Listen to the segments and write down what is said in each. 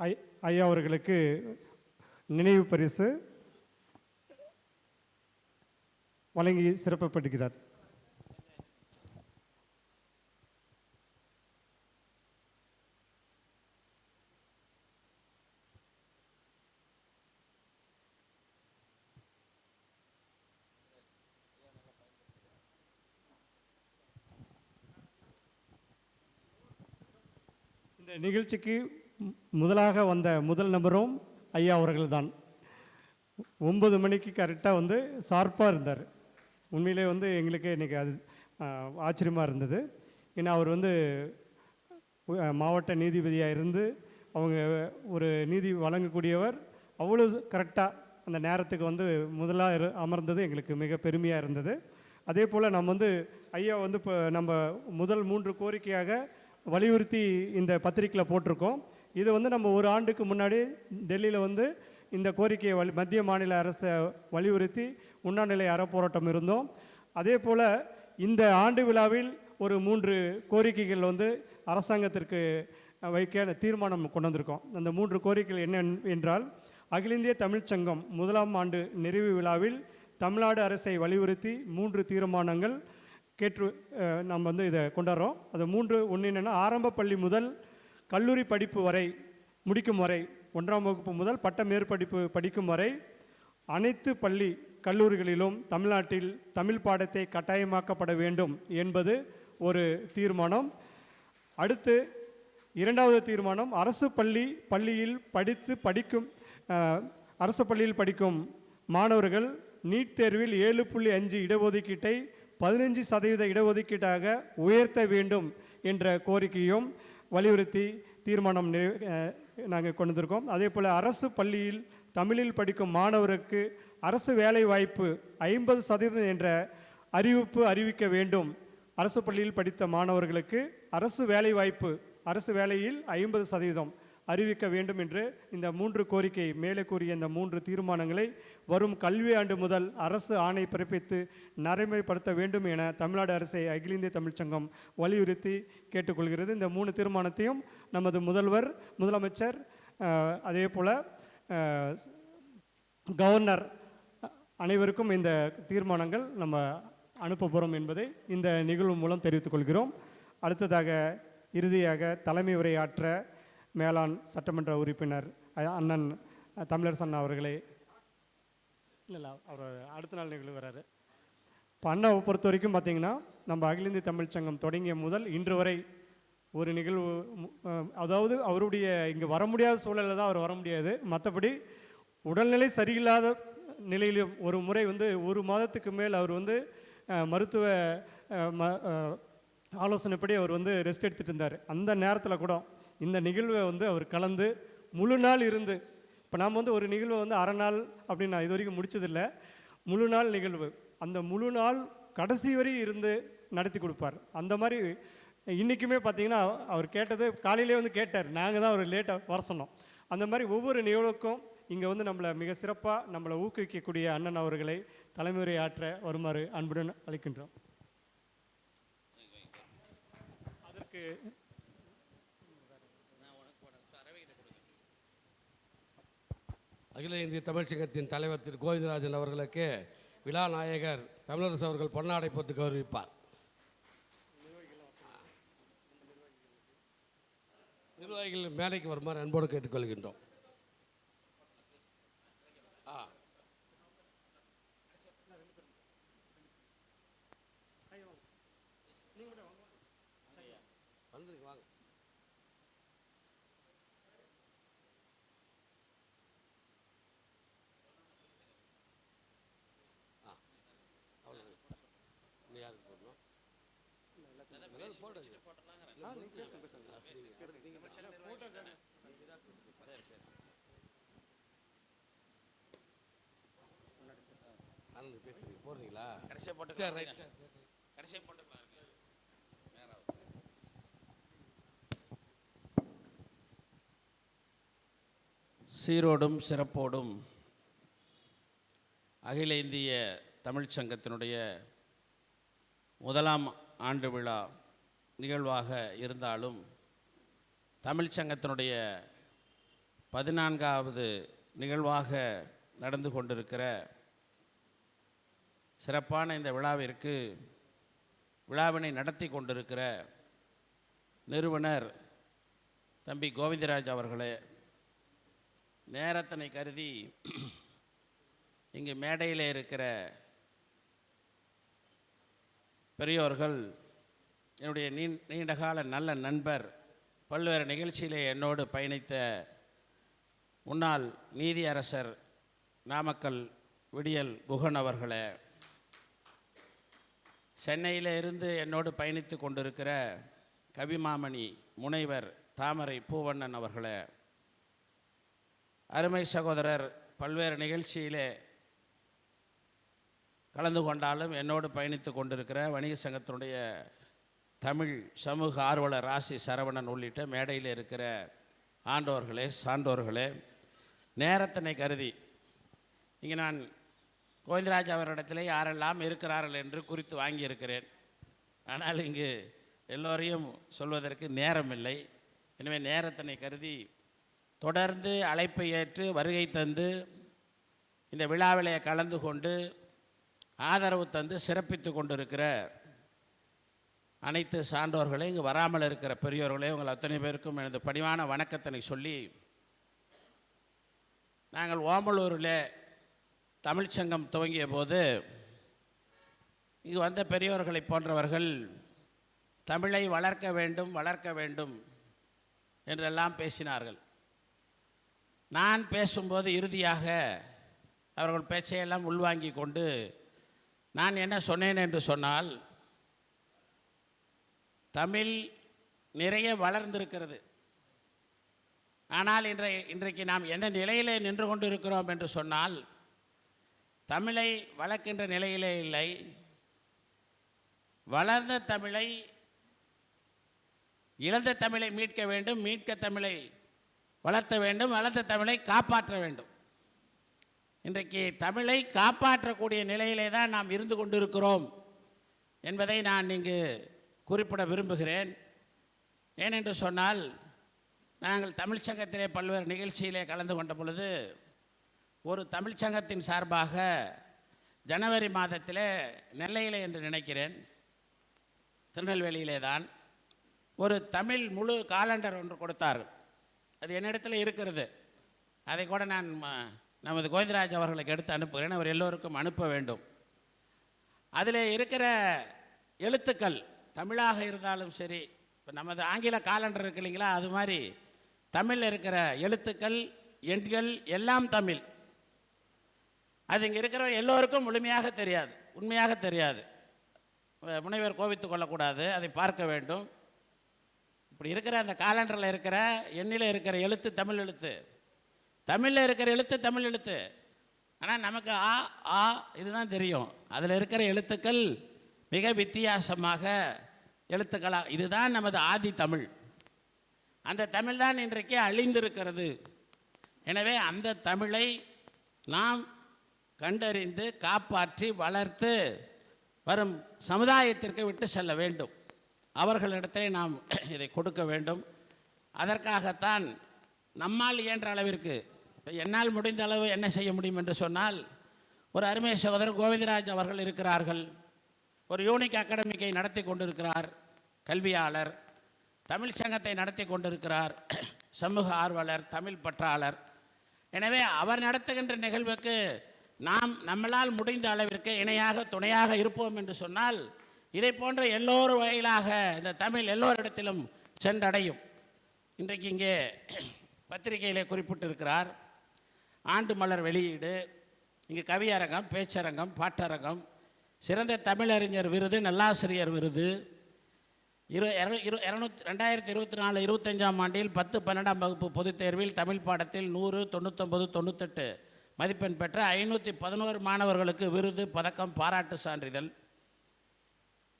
ஐ ஐயா அவர்களுக்கு நினைவு பரிசு வழங்கி சிறப்பப்படுகிறார் இந்த நிகழ்ச்சிக்கு முதலாக வந்த முதல் நபரும் ஐயா அவர்கள்தான். ஒன்பது மணிக்கு கரெக்டாக வந்து ஷார்ப்பாக இருந்தார். உண்மையிலே வந்து எங்களுக்கு இன்றைக்கி அது ஆச்சரியமாக இருந்தது. ஏன்னா அவர் வந்து மாவட்ட நீதிபதியாக இருந்து அவங்க ஒரு நீதி வழங்கக்கூடியவர். அவ்வளோ கரெக்டாக அந்த நேரத்துக்கு வந்து முதலாக இரு அமர்ந்தது எங்களுக்கு மிக பெருமையாக இருந்தது. அதே போல் நம்ம வந்து ஐயா வந்து இப்போ நம்ம முதல் மூன்று கோரிக்கையாக வலியுறுத்தி இந்த பத்திரிக்கையில் போட்டிருக்கோம். இது வந்து நம்ம ஒரு ஆண்டுக்கு முன்னாடி டெல்லியில் வந்து இந்த கோரிக்கையை வலி மத்திய மாநில அரசை வலியுறுத்தி உண்ணாநிலை அறப்போராட்டம் இருந்தோம். அதே போல் இந்த ஆண்டு விழாவில் ஒரு மூன்று கோரிக்கைகள் வந்து அரசாங்கத்திற்கு வைக்க தீர்மானம் கொண்டு வந்திருக்கோம். அந்த மூன்று கோரிக்கைகள் என்ன என்றால் அகில இந்திய தமிழ்ச்சங்கம் முதலாம் ஆண்டு நிறைவு விழாவில் தமிழ்நாடு அரசை வலியுறுத்தி மூன்று தீர்மானங்கள் கேட்டு நாம் வந்து இதை கொண்டாடுறோம். அது மூன்று ஒன்று என்னென்னா ஆரம்ப பள்ளி முதல் கல்லூரி படிப்பு வரை முடிக்கும் வரை ஒன்றாம் வகுப்பு முதல் பட்ட மேற்படிப்பு படிக்கும் வரை அனைத்து பள்ளி கல்லூரிகளிலும் தமிழ்நாட்டில் தமிழ் பாடத்தை கட்டாயமாக்கப்பட வேண்டும் என்பது ஒரு தீர்மானம். அடுத்து இரண்டாவது தீர்மானம் அரசு பள்ளி பள்ளியில் படித்து படிக்கும் அரசு பள்ளியில் படிக்கும் மாணவர்கள் நீட் தேர்வில் ஏழு புள்ளி அஞ்சு இடஒதுக்கீட்டை பதினஞ்சு சதவீத இடஒதுக்கீட்டாக உயர்த்த வேண்டும் என்ற கோரிக்கையும் வலியுறுத்தி தீர்மானம் நாங்கள் கொண்டு வந்திருக்கோம். அதே போல் அரசு பள்ளியில் தமிழில் படிக்கும் மாணவருக்கு அரசு வேலை வாய்ப்பு ஐம்பது சதவீதம் என்ற அறிவிப்பு அறிவிக்க வேண்டும். அரசு பள்ளியில் படித்த மாணவர்களுக்கு அரசு வேலை வாய்ப்பு அரசு வேலையில் ஐம்பது சதவீதம். அறிவிக்க வேண்டும் என்று இந்த மூன்று கோரிக்கை மேலே கூறிய இந்த மூன்று தீர்மானங்களை வரும் கல்வி ஆண்டு முதல் அரசு ஆணை பிறப்பித்து நடைமுறைப்படுத்த வேண்டும் என தமிழ்நாடு அரசை அகில இந்திய தமிழ்ச்சங்கம் வலியுறுத்தி கேட்டுக்கொள்கிறது. இந்த மூணு தீர்மானத்தையும் நமது முதல்வர் முதலமைச்சர் அதே போல் கவர்னர் அனைவருக்கும் இந்த தீர்மானங்கள் நம்ம அனுப்ப போகிறோம் என்பதை இந்த நிகழ்வு மூலம் தெரிவித்துக் கொள்கிறோம். அடுத்ததாக இறுதியாக தலைமை உரையாற்ற மேலாண் சட்டமன்ற உறுப்பினர் அண்ணன் தமிழர் சன்னா அவர்களே. இல்லை அவர் அடுத்த நாள் நிகழ்வு வர்றாரு இப்போ அண்ணாவை பொறுத்த வரைக்கும் பார்த்தீங்கன்னா நம்ம அகில இந்திய தமிழ் சங்கம் தொடங்கிய முதல் இன்று வரை ஒரு நிகழ்வு அதாவது அவருடைய இங்கே வர முடியாத சூழலில் தான் அவர் வர முடியாது. மற்றபடி உடல்நிலை சரியில்லாத நிலையிலும் ஒரு முறை வந்து ஒரு மாதத்துக்கு மேல் அவர் வந்து மருத்துவ ம ஆலோசனைப்படி அவர் வந்து ரெஸ்ட் எடுத்துகிட்டு இருந்தார். அந்த நேரத்தில் கூட இந்த நிகழ்வை வந்து அவர் கலந்து முழு நாள் இருந்து இப்போ நாம் வந்து ஒரு நிகழ்வை வந்து அரை நாள் அப்படின்னு நான் இது வரைக்கும் முடிச்சதில்லை. முழு நாள் நிகழ்வு. அந்த முழு நாள் கடைசி வரை இருந்து நடத்தி கொடுப்பார். அந்த மாதிரி இன்றைக்குமே பார்த்தீங்கன்னா அவர் கேட்டது காலையிலே வந்து கேட்டார். நாங்கள் தான் அவர் லேட்டாக வர சொன்னோம். அந்த மாதிரி ஒவ்வொரு நிகழ்வுக்கும் இங்கே வந்து நம்மளை மிக சிறப்பாக நம்மளை ஊக்குவிக்கக்கூடிய அண்ணன் அவர்களை தலைமுறை ஆற்ற வருமாறு அன்புடன் அளிக்கின்றோம் அதற்கு அகில இந்திய தமிழ்ச்சங்கத்தின் தலைவர் திரு கோவிந்தராஜன் அவர்களுக்கு விழா நாயகர் தமிழரசு அவர்கள் பொன்னாடை போட்டு கௌரவிப்பார். நிர்வாகிகள் மேடைக்கு வருமாறு அன்போடு கேட்டுக்கொள்கின்றோம். பேசுறீங்க போடுறீங்களா கடைசியாக போட்டு சரி ரைட் கடைசியாக சீரோடும் சிறப்போடும் அகில இந்திய தமிழ்ச்சங்கத்தினுடைய முதலாம் ஆண்டு விழா நிகழ்வாக இருந்தாலும் தமிழ்ச் சங்கத்தினுடைய பதினான்காவது நிகழ்வாக நடந்து கொண்டிருக்கிற சிறப்பான இந்த விழாவிற்கு விழாவினை நடத்தி கொண்டிருக்கிற நிறுவனர் தம்பி கோவிந்தராஜ் அவர்களே நேரத்தினை கருதி இங்கு மேடையில் இருக்கிற பெரியோர்கள் என்னுடைய நீ நீண்டகால நல்ல நண்பர் பல்வேறு நிகழ்ச்சியிலே என்னோடு பயணித்த முன்னாள் நீதியரசர் நாமக்கல் விடியல் குகன் அவர்களே சென்னையில இருந்து என்னோடு பயணித்து கொண்டிருக்கிற கவிமாமணி முனைவர் தாமரை பூவண்ணன் அவர்களே அருமை சகோதரர் பல்வேறு நிகழ்ச்சியிலே கலந்து கொண்டாலும் என்னோடு பயணித்து கொண்டிருக்கிற வணிக சங்கத்தினுடைய தமிழ் சமூக ஆர்வலர் ராசி சரவணன் உள்ளிட்ட மேடையில் இருக்கிற ஆண்டோர்களே சான்றோர்களே நேரத்தினை கருதி இங்கே நான் கோவிந்தராஜ் அவரிடத்திலே யாரெல்லாம் இருக்கிறார்கள் என்று குறித்து வாங்கியிருக்கிறேன். ஆனால் இங்கு எல்லோரையும் சொல்வதற்கு நேரமில்லை. எனவே நேரத்தினை கருதி தொடர்ந்து அழைப்பை ஏற்று வருகை தந்து இந்த விழாவிலே கலந்து கொண்டு ஆதரவு தந்து சிறப்பித்து கொண்டிருக்கிற அனைத்து சான்றோர்களையும் இங்கே வராமல் இருக்கிற பெரியோர்களையும் உங்கள் அத்தனை பேருக்கும் எனது பணிவான வணக்கத்தினை சொல்லி நாங்கள் ஓமலூரில் தமிழ்ச்சங்கம் துவங்கிய போது இங்கு வந்த பெரியோர்களை போன்றவர்கள் தமிழை வளர்க்க வேண்டும் வளர்க்க வேண்டும் என்றெல்லாம் பேசினார்கள். நான் பேசும்போது இறுதியாக அவர்கள் பேச்சையெல்லாம் உள்வாங்கி கொண்டு நான் என்ன சொன்னேன் என்று சொன்னால் தமிழ் நிறைய வளர்ந்திருக்கிறது. ஆனால் இன்றை இன்றைக்கு நாம் எந்த நிலையிலே நின்று கொண்டு இருக்கிறோம் என்று சொன்னால் தமிழை வளர்க்கின்ற நிலையிலே இல்லை. வளர்ந்த தமிழை இழந்த தமிழை மீட்க வேண்டும் மீட்க தமிழை வளர்த்த வேண்டும் வளர்த்த தமிழை காப்பாற்ற வேண்டும். இன்றைக்கு தமிழை காப்பாற்றக்கூடிய நிலையிலே தான் நாம் இருந்து கொண்டிருக்கிறோம் என்பதை நான் இங்கு குறிப்பிட விரும்புகிறேன். ஏனென்று சொன்னால் நாங்கள் தமிழ்ச்சங்கத்திலே பல்வேறு நிகழ்ச்சியிலே கலந்து கொண்ட பொழுது ஒரு தமிழ்ச்சங்கத்தின் சார்பாக ஜனவரி மாதத்தில் நெல்லையிலே என்று நினைக்கிறேன். திருநெல்வேலியிலே தான். ஒரு தமிழ் முழு காலண்டர் ஒன்று கொடுத்தார். அது என்னிடத்தில் இருக்கிறது. அதை கூட நான் ம- நமது கோவிந்தராஜ் அவர்களுக்கு எடுத்து அனுப்புகிறேன். அவர் எல்லோருக்கும் அனுப்ப வேண்டும். அதில் இருக்கிற எழுத்துக்கள் தமிழாக இருந்தாலும் சரி இப்போ நமது ஆங்கில காலண்டர் இருக்கு இல்லைங்களா அது மாதிரி தமிழில் இருக்கிற எழுத்துக்கள் எண்கள் எல்லாம் தமிழ். அது இங்கே இருக்கிற எல்லோருக்கும் முழுமையாக தெரியாது உண்மையாக தெரியாது. முனைவர் கோவித்து கொள்ளக்கூடாது அதை பார்க்க வேண்டும். இப்படி இருக்கிற அந்த காலண்டரில் இருக்கிற எண்ணில் இருக்கிற எழுத்து தமிழ் எழுத்து தமிழில் இருக்கிற எழுத்து தமிழ் எழுத்து. ஆனால் நமக்கு ஆ ஆ இதுதான் தெரியும். அதில் இருக்கிற எழுத்துக்கள் மிக வித்தியாசமாக எழுத்துக்களாக இதுதான் நமது ஆதி தமிழ். அந்த தமிழ் தான் இன்றைக்கு அழிந்திருக்கிறது. எனவே அந்த தமிழை நாம் கண்டறிந்து காப்பாற்றி வளர்த்து வரும் சமுதாயத்திற்கு விட்டு செல்ல வேண்டும். அவர்களிடத்தை நாம் இதை கொடுக்க வேண்டும். அதற்காகத்தான் நம்மால் இயன்ற அளவிற்கு என்னால் முடிந்த அளவு என்ன செய்ய முடியும் என்று சொன்னால் ஒரு அருமை சகோதரர் கோவிந்தராஜ் அவர்கள் இருக்கிறார்கள். ஒரு யூனிக் அகாடமிக்கை நடத்தி கொண்டிருக்கிறார் கல்வியாளர் தமிழ் சங்கத்தை நடத்தி கொண்டிருக்கிறார் சமூக ஆர்வலர் தமிழ் பற்றாளர். எனவே அவர் நடத்துகின்ற நிகழ்வுக்கு நாம் நம்மளால் முடிந்த அளவிற்கு இணையாக துணையாக இருப்போம் என்று சொன்னால் இதை போன்ற எல்லோரு வகையிலாக இந்த தமிழ் எல்லோரிடத்திலும் சென்றடையும். இன்றைக்கு இங்கே பத்திரிகையிலே குறிப்பிட்டிருக்கிறார். ஆண்டு மலர் வெளியீடு இங்கே கவியரங்கம் பேச்சரங்கம் பாட்டரங்கம் சிறந்த தமிழறிஞர் விருது நல்லாசிரியர் விருது. இரு இரு- இரு இரநூத்தி ரெண்டாயிரத்தி இருபத்தி நாலு இருபத்தஞ்சாம் ஆண்டில் பத்து பன்னெண்டாம் வகுப்பு பொதுத் தேர்வில் தமிழ் பாடத்தில் நூறு தொண்ணூத்தொம்பது தொண்ணூத்தெட்டு மதிப்பெண் பெற்ற ஐநூற்றி பதினோரு மாணவர்களுக்கு விருது பதக்கம் பாராட்டு சான்றிதழ்.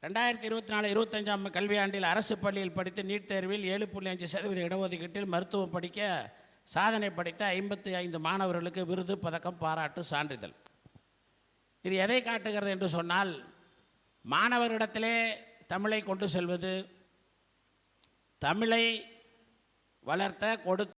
ரெண்டாயிரத்தி இருபத்தி நாலு இருபத்தஞ்சாம் கல்வியாண்டில் அரசு பள்ளியில் படித்து நீட் தேர்வில் ஏழு புள்ளி அஞ்சு சதவீத இடஒதுக்கீட்டில் மருத்துவம் படிக்க சாதனை படைத்த ஐம்பத்தி ஐந்து மாணவர்களுக்கு விருது பதக்கம் பாராட்டு சான்றிதழ். இது எதை காட்டுகிறது என்று சொன்னால் மாணவரிடத்திலே தமிழை கொண்டு செல்வது தமிழை வளர்த்த கொடு